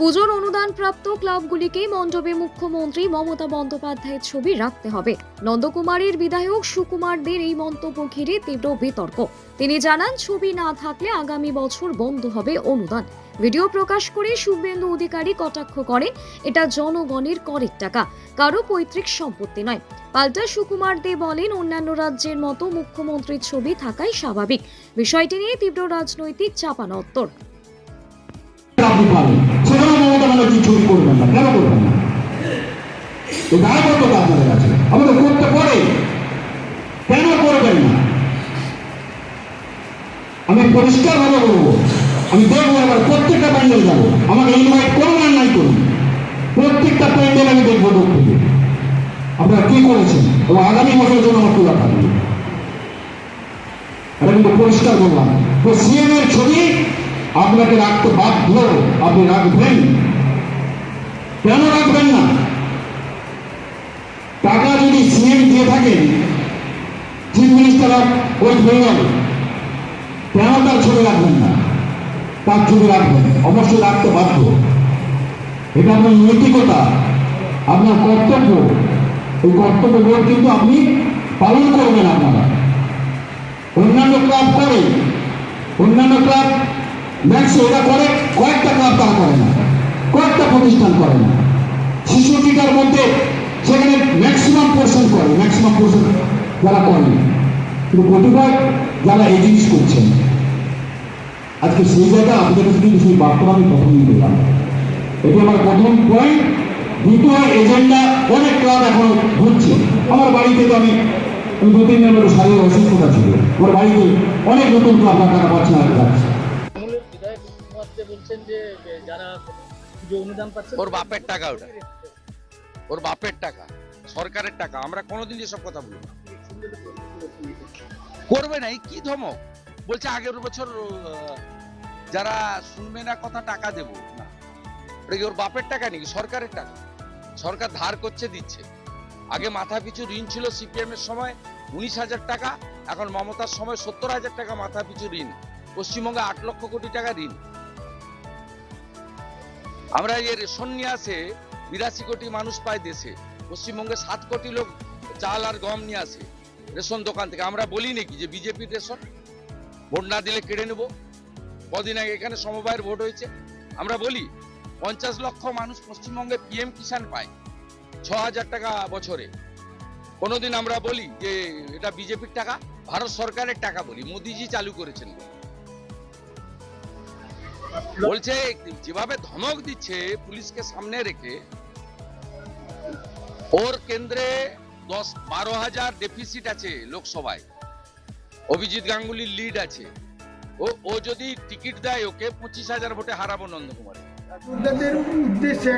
পুজোর অনুদানপ্রাপ্ত ক্লাবগুলিকেই মণ্ডপে মুখ্যমন্ত্রী মমতা বন্দ্যোপাধ্যায়ের ছবি রাখতে হবে। নন্দকুমারের বিধায়ক সুকুমার সুকুমারদের এই মন্তব্য ঘিরে তীব্র বিতর্ক। তিনি জানান, ছবি না থাকলে আগামী বছর বন্ধ হবে অনুদান। ভিডিও প্রকাশ করে শুভেন্দু অধিকারী কটাক্ষ করে এটা জনগণের করের টাকা, কারও পৈতৃক সম্পত্তি নয়। পাল্টা সুকুমার দে বলেন, অন্যান্য রাজ্যের মতো মুখ্যমন্ত্রীর ছবি থাকাই স্বাভাবিক। বিষয়টি নিয়ে তীব্র রাজনৈতিক চাপানোত্তর করবেন না। কেন করবেন না? দায়বদ্ধতা আপনাদের কাছে। আমাদের করতে পারে। কেন করবেন না? আমি বলব, আমি দেখব এবার প্রত্যেকটা প্যান্ডেল যাব। আমাকে ইনভাইট করুন আর নাই করুন। প্রত্যেকটা প্যান্ডেল আমি দেখব আপনারা কি করেছেন? এবং আগামী বছরের জন্য আমার তোলা থাকবে এটা পরিষ্কার বললাম। তো সিএম এর ছবি আপনাকে রাখতে বাধ্য। আপনি রাখবেন। কেন রাখবেন না? টাকা যদি সিএম দিয়ে থাকেন chief minister of West Bengal কেন তার ছবি রাখবেন না? তার ছবি রাখবেন। অবশ্যই রাখতে বাধ্য। এটা আপনার নৈতিকতা, আপনার কর্তব্য। এই কর্তব্য বোধ কিন্তু আপনি পালন করবেন আপনারা। অন্যান্য ক্লাব করে, অন্যান্য ক্লাব ম্যাক্স এটা করে, কয়েকটা ক্লাব তারা করে না, কয়েকটা প্রতিষ্ঠান করে না। শিশু টিকার মধ্যে সেখানে ম্যাক্সিমাম পোর্শন করে ম্যাক্সিমাম পোর্শন যারা করেন কিন্তু কতিপয় যারা এই জিনিস করছেন আজকে সেই জায়গায় আপনাদের কাছে সেই বার্তা আমি প্রথমেই দিলাম। এটি আমার প্রথম পয়েন্ট দ্বিতীয় এজেন্ডা অনেক ক্লাব এখন ঘুরছে। আমার বাড়িতে তো আমি দু তিন দিন হলো শারীরিক অসুস্থতা ছিল। আমার বাড়িতে অনেক নতুন ক্লাব টাকা পাচ্ছে না বলছেন যে যে যারা পুজো অনুদান পাচ্ছে ওর বাপের টাকা ওটা। ওর বাপের টাকা সরকারের টাকা আমরা কোনোদিন এসব কথা বলি না। করবে না এই কি ধমক? বলছে আগের বছর যারা শুনবে না কথা টাকা দেবো না। ওটা কি ওর বাপের টাকা নাকি? সরকারের টাকা। সরকার ধার করছে দিচ্ছে। আগে মাথা পিছু ঋণ ছিল সিপিএম এর সময় উনিশ হাজার টাকা এখন মমতার সময় সত্তর হাজার টাকা মাথা পিছু ঋণ। পশ্চিমবঙ্গে আট লক্ষ কোটি টাকা ঋণ। আমরা এই রেশন নিয়ে আসে বিরাশি কোটি মানুষ পায় দেশে। পশ্চিমবঙ্গে সাত কোটি লোক চাল আর গম নিয়ে আসে রেশন দোকান থেকে। আমরা বলি নাকি যে বিজেপির রেশন? ভোট না দিলে কেড়ে নেব? কদিন আগে এখানে সমবায়ের ভোট হয়েছে। আমরা বলি, পঞ্চাশ লক্ষ মানুষ পশ্চিমবঙ্গে পিএম কিষাণ পায় ছ হাজার টাকা বছরে। কোনোদিন আমরা বলি যে এটা বিজেপির টাকা, ভারত সরকারের টাকা বলি। মোদিজি চালু করেছেন বলে। বলছে, যেভাবে ধমক দিচ্ছে পুলিশকে সামনে রেখে, ওর কেন্দ্রে দশ বারো হাজার ডেফিসিট আছে লোকসভায়। অভিজিৎ গাঙ্গুলির লিড আছে। ও ও যদি টিকিট দেয়, ওকে পঁচিশ হাজার ভোটে হারাবো নন্দকুমার উদ্দেশ্যে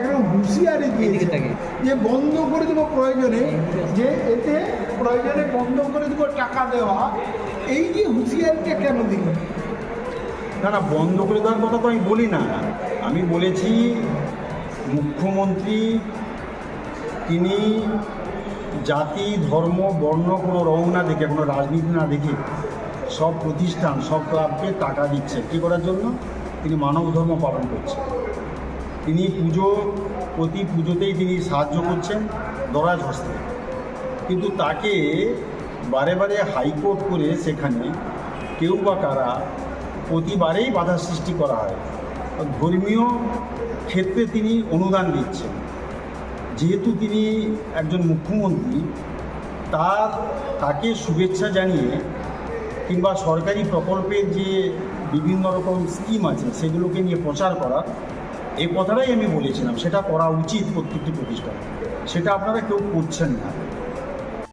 এই যে হুঁশিয়ারিটা কেন দিল না না বন্ধ করে দেওয়ার কথা তো আমি বলি না। আমি বলেছি, মুখ্যমন্ত্রী, তিনি জাতি, ধর্ম, বর্ণ কোনো রং না দেখে, কোনো রাজনীতি না দেখে সব প্রতিষ্ঠান, সব ক্লাবকে টাকা দিচ্ছে। কী করার জন্য? তিনি মানব ধর্ম পালন করছেন তিনি পুজো, প্রতি পুজোতেই তিনি সাহায্য করছেন দরাজ হস্তে। কিন্তু তাকে বারে বারে হাইকোর্ট করে সেখানে কেউ বা কারা প্রতিবারেই বাধা সৃষ্টি করা হয়। ধর্মীয় ক্ষেত্রে তিনি অনুদান দিচ্ছেন। যেহেতু তিনি একজন মুখ্যমন্ত্রী, তার, তাকে শুভেচ্ছা জানিয়ে কিংবা সরকারি প্রকল্পের যে বিভিন্ন রকম স্কিম আছে, সেগুলোকে নিয়ে প্রচার করা এই কথাটাই আমি বলেছিলাম। সেটা করা উচিত প্রত্যেকটি প্রতিষ্ঠান। সেটা আপনারা কেউ করছেন না।